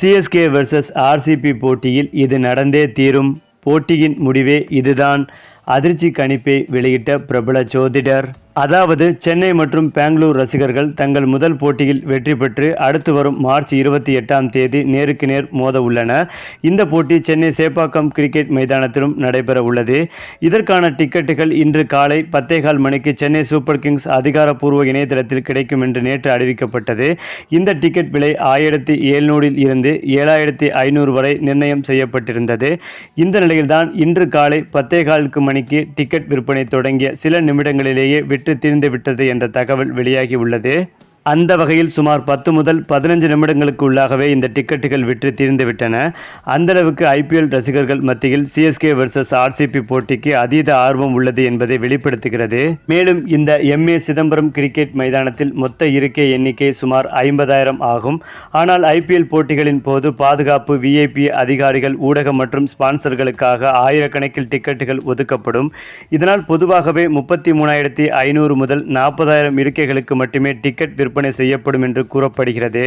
CSK versus RCB போட்டியில் இது நடந்தே தீரும். போட்டியின் முடிவே இதுதான். அதிர்ச்சி கணிப்பை வெளியிட்ட பிரபல ஜோதிடர். அதாவது சென்னை மற்றும் பெங்களூர் ரசிகர்கள் தங்கள் முதல் போட்டியில் வெற்றி பெற்று அடுத்து வரும் மார்ச் இருபத்தி எட்டாம் தேதி நேருக்கு நேர் மோத உள்ளனர் இந்த போட்டி சென்னை சேப்பாக்கம் கிரிக்கெட் மைதானத்திலும் நடைபெற உள்ளது. இதற்கான டிக்கெட்டுகள் இன்று காலை பத்தேகால் மணிக்கு சென்னை சூப்பர் கிங்ஸ் அதிகாரப்பூர்வ இணையதளத்தில் கிடைக்கும் என்று நேற்று அறிவிக்கப்பட்டது. இந்த டிக்கெட் விலை ஆயிரத்தி எழுநூறில் இருந்து ஏழாயிரத்தி ஐநூறு வரை நிர்ணயம் செய்யப்பட்டிருந்தது. இந்த நிலையில்தான் இன்று காலை பத்தேகாலுக்கு மணிக்கு டிக்கெட் விற்பனை தொடங்கிய சில நிமிடங்களிலேயே விட்டு தீர்ந்து விட்டது என்ற தகவல் வெளியாகி உள்ளது. அந்த வகையில் சுமார் பத்து முதல் பதினஞ்சு நிமிடங்களுக்கு உள்ளாகவே இந்த டிக்கெட்டுகள் விற்று தீர்ந்துவிட்டன அந்த அளவுக்கு ஐபிஎல் ரசிகர்கள் மத்தியில் சிஎஸ்கே வெர்சஸ் ஆர்சிபி போட்டிக்கு அதீத ஆர்வம் உள்ளது என்பதை வெளிப்படுத்துகிறது. மேலும் இந்த எம்ஏ சிதம்பரம் கிரிக்கெட் மைதானத்தில் மொத்த இருக்கை எண்ணிக்கை சுமார் ஐம்பதாயிரம் ஆகும். ஆனால் ஐபிஎல் போட்டிகளின் போது பாதுகாப்பு விஐபி அதிகாரிகள் ஊடகம் மற்றும் ஸ்பான்சர்களுக்காக ஆயிரக்கணக்கில் டிக்கெட்டுகள் ஒதுக்கப்படும். இதனால் பொதுவாகவே முப்பத்தி மூணாயிரத்தி ஐநூறு முதல் நாற்பதாயிரம் இருக்கைகளுக்கு மட்டுமே டிக்கெட் விற்பனை செய்யப்படும் என்று கூறப்படுகிறது.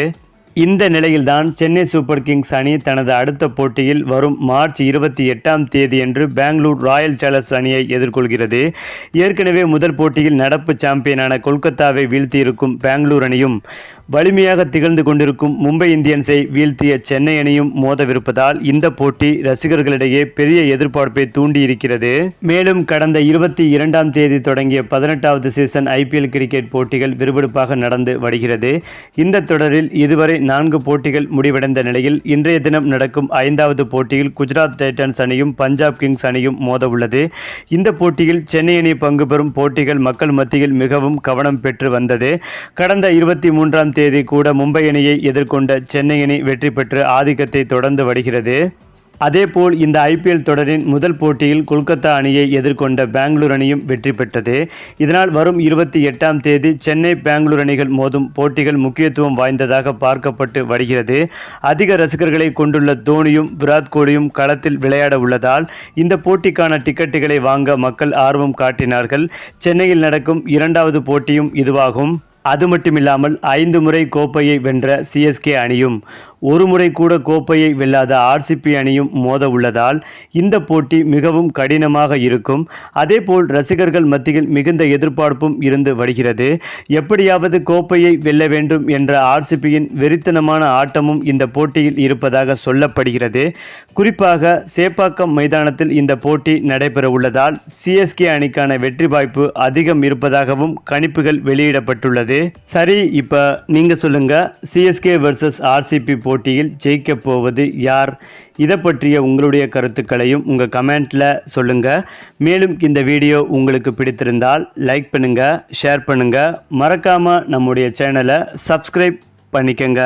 இந்த நிலையில்தான் சென்னை சூப்பர் கிங்ஸ் அணி தனது அடுத்த போட்டியில் வரும் மார்ச் இருபத்தி எட்டாம் தேதியன்று பெங்களூர் ராயல் சேலஞ்ச் அணியை எதிர்கொள்கிறது. ஏற்கனவே முதல் போட்டியில் நடப்பு சாம்பியனான கொல்கத்தாவை வீழ்த்தியிருக்கும் பெங்களூர் அணியும் வலிமையாக திகழ்ந்து கொண்டிருக்கும் மும்பை இந்தியன்ஸை வீழ்த்திய சென்னை அணியும் மோதவிருப்பதால் இந்த போட்டி ரசிகர்களிடையே பெரிய எதிர்பார்ப்பை தூண்டியிருக்கிறது. மேலும் கடந்த இருபத்தி இரண்டாம் தேதி தொடங்கிய பதினெட்டாவது சீசன் ஐபிஎல் கிரிக்கெட் போட்டிகள் விறுவிறுப்பாக நடந்து வருகிறது. இந்த தொடரில் இதுவரை நான்கு போட்டிகள் முடிவடைந்த நிலையில் இன்றைய தினம் நடக்கும் ஐந்தாவது போட்டியில் குஜராத் டைட்டன்ஸ் அணியும் பஞ்சாப் கிங்ஸ் அணியும் மோத உள்ளது இந்த போட்டியில் சென்னை அணி பங்கு பெறும் போட்டிகள் மக்கள் மத்தியில் மிகவும் கவனம் பெற்று வந்தது. கடந்த இருபத்தி மூன்றாம் தேதி தேதி கூட மும்பை அணியை எதிர்கொண்ட சென்னை அணி வெற்றி பெற்று ஆதிக்கத்தை தொடர்ந்து வருகிறது அதேபோல் இந்த ஐபிஎல் தொடரின் முதல் போட்டியில் கொல்கத்தா அணியை எதிர்கொண்ட பெங்களூர் அணியும் வெற்றி பெற்றது. இதனால் வரும் இருபத்தி எட்டாம் தேதி சென்னை பெங்களூர் அணிகள் மோதும் போட்டிகள் முக்கியத்துவம் வாய்ந்ததாக பார்க்கப்பட்டு வருகிறது. அதிக ரசிகர்களை கொண்டுள்ள தோனியும் விராட் கோலியும் களத்தில் விளையாட உள்ளதால் இந்த போட்டிக்கான டிக்கெட்டுகளை வாங்க மக்கள் ஆர்வம் காட்டினார்கள். சென்னையில் நடக்கும் இரண்டாவது போட்டியும் இதுவாகும். அது மட்டுமில்லாமல் ஐந்து முறை கோப்பையை வென்ற சிஎஸ்கே அணியும் ஒரு முறை கூட கோப்பையை வெல்லாத ஆர்சிபி அணியும் மோத உள்ளதால் இந்த போட்டி மிகவும் கடினமாக இருக்கும். அதேபோல் ரசிகர்கள் மத்தியில் மிகுந்த எதிர்பார்ப்பும் இருந்து வருகிறது. எப்படியாவது கோப்பையை வெல்ல வேண்டும் என்ற ஆர்சிபியின் வெறித்தனமான ஆட்டமும் இந்த போட்டியில் இருப்பதாக சொல்லப்படுகிறது. குறிப்பாக சேப்பாக்கம் மைதானத்தில் இந்த போட்டி நடைபெற உள்ளதால் சிஎஸ்கே அணிக்கான வெற்றி வாய்ப்பு அதிகம் இருப்பதாகவும் கணிப்புகள் வெளியிடப்பட்டுள்ளது. சரி இப்போ நீங்கள் சொல்லுங்க சிஎஸ்கே வர்சஸ் ஆர்சிபி போட்டியில் ஜெயிக்க போவது யார்? இதை பற்றிய உங்களுடைய கருத்துக்களையும் உங்கள் கமெண்ட்டில் சொல்லுங்கள் மேலும் இந்த வீடியோ உங்களுக்கு பிடித்திருந்தால் லைக் பண்ணுங்கள் ஷேர் பண்ணுங்கள் மறக்காமல் நம்முடைய சேனலை சப்ஸ்கிரைப் பண்ணிக்கங்க.